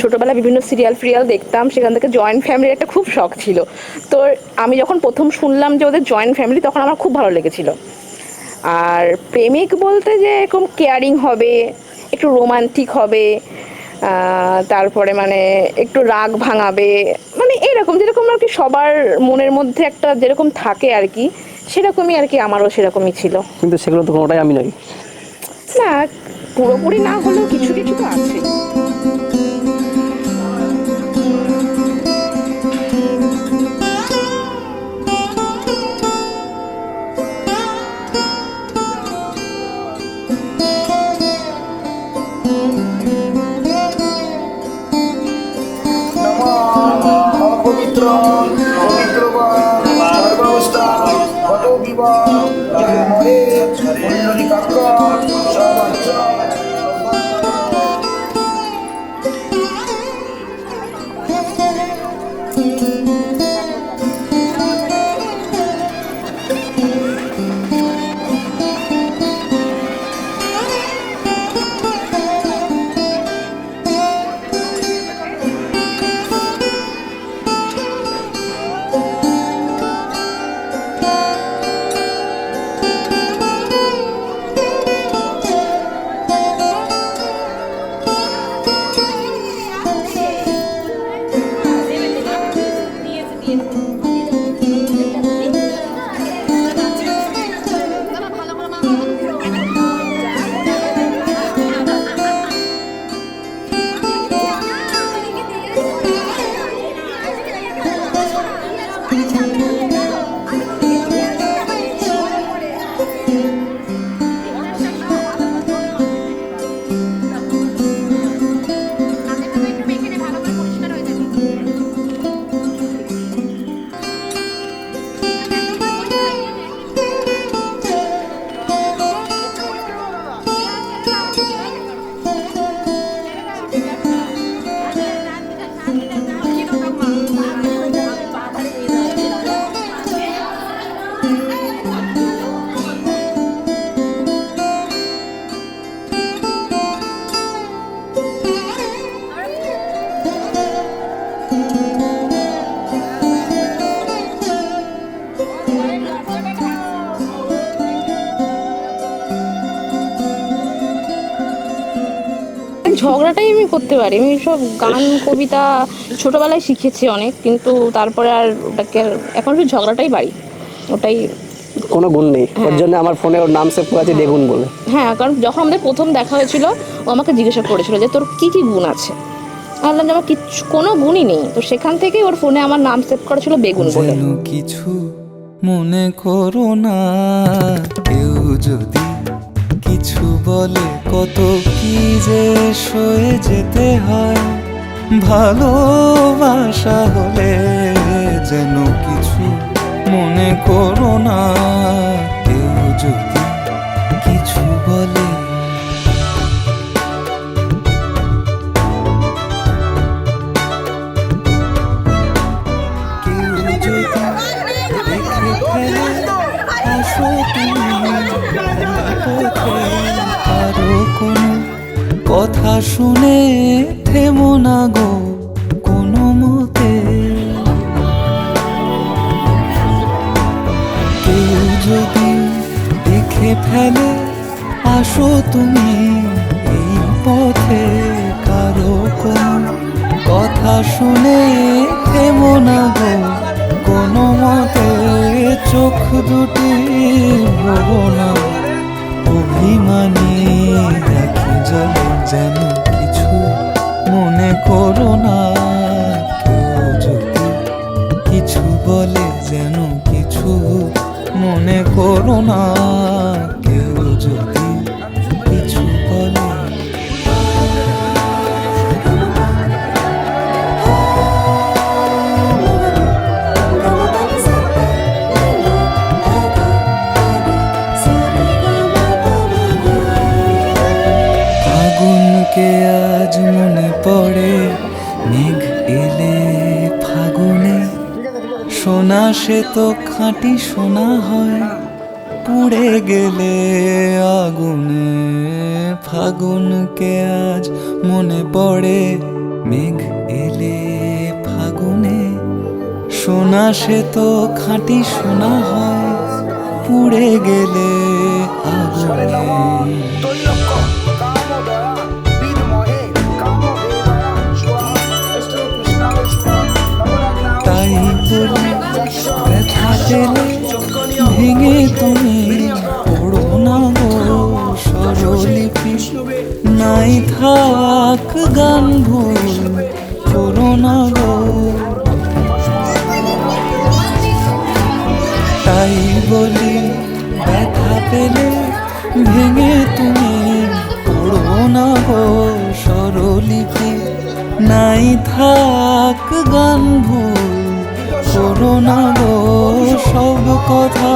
ছোটোবেলায় বিভিন্ন সিরিয়াল ফিরিয়াল দেখতাম সেখান থেকে জয়েন্ট ফ্যামিলির একটা খুব শখ ছিল। তো আমি যখন প্রথম শুনলাম যে ওদের জয়েন্ট ফ্যামিলি তখন আমার খুব ভালো লেগেছিল। আর প্রেমিক বলতে যে এরকম কেয়ারিং হবে একটু রোমান্টিক হবে তারপরে মানে একটু রাগ ভাঙাবে মানে এরকম যেরকম আর কি সবার মনের মধ্যে একটা যেরকম থাকে আর কি সেরকমই আর কি আমারও সেরকমই ছিল। কিন্তু সেগুলো তো কোনোটাই আমি নই। না পুরোপুরি না হলেও কিছু কিছু তো আছে। ঝগড়াটাই আমি করতে পারি। আমি সব গান কবিতা ছোটবেলায় শিখেছি অনেক কিন্তু তারপরে আর ওটাকে এখন শুধু ঝগড়াটাই পারি ওটাই কোনো গুণ নেই। ওর জন্য আমার ফোনে ওর নাম সেভ করা আছে বেগুন বলে। হ্যাঁ কারণ যখন আমাদের প্রথম দেখা হয়েছিল ও আমাকে জিজ্ঞাসা করেছিল যে তোর কি কি গুণ আছে? আমি বললাম যে আমার কিচ্ছু, কোনো গুণই নেই। তো সেখান থেকে ওর ফোনে আমার নাম সেভ করা ছিল বেগুন বলে। কিছু মনে করো না, কেউ যদি কিছু বলে, কত কি যে সয়ে যেতে হয়। ভালোবাসা হলে যেন কিছু মনে করো না। কথা শুনে থেমো না গো কোনো মতে। কেউ যদি দেখে ফেলে, আসো তুমি এই পথে কারও কোনো কথা শুনে থেমো না গো কোনো মতে। চোখ দুটি ভরো না। অভিমানী দেখি জল যেন কিছু মনে করো না। কেউ যদি কিছু বলে যেন কিছু মনে করো না। থেকে আজ মনে পড়ে, মেঘ এলে ফাগুনে। সোনা সে তো খাঁটি সোনা হয়, পুড়ে গেলে আগুনে। ফাগুনকে আজ মনে পড়ে, মেঘ এলে ফাগুনে। সোনা সে তো খাঁটি সোনা হয়, পুড়ে গেলে আগুনে। ব্যথা ভেঙে তুমি পড়ো না গো স্বরলিপি। নাই থাক গান ভুল, করো না গো। তাই বলি ব্যথা পেলে ভেঙে তুমি পড়ো না গো স্বরলিপি। নাই থাক গান ভুল, করো না কথা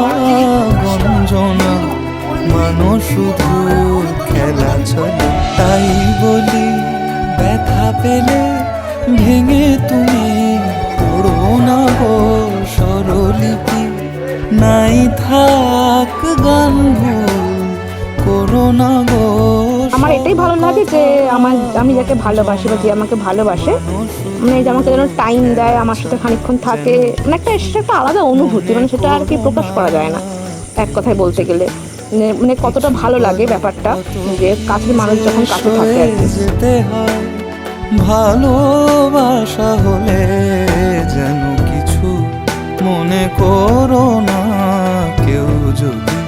গঞ্জনা মানো শুধু খেলা চলে তাই বলি, ব্যথা পেলে ভেঙে তুমি পড়ো না গো স্বরলিপি। নাই থাক গান ভুল করো না গো আমার এটাই ভালো লাগে যে আমার আমি যাকে ভালোবাসি বা যে আমাকে ভালোবাসে মানে যে আমাকে যেন টাইম দেয়, আমার সাথে খানিক্ষণ থাকে মানে একটা, সেটা একটা আলাদা অনুভূতি মানে সেটা আর কি প্রকাশ করা যায় না, এক কথায় বলতে গেলে। মানে, মানে কতটা ভালো লাগে ব্যাপারটা, যে কাছের মানুষ যখন কাছে থাকে যেতে ভালোবাসা হলে যেন কিছু মনে করো না, কেউ যদি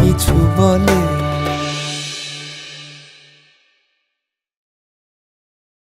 কিছু বলে।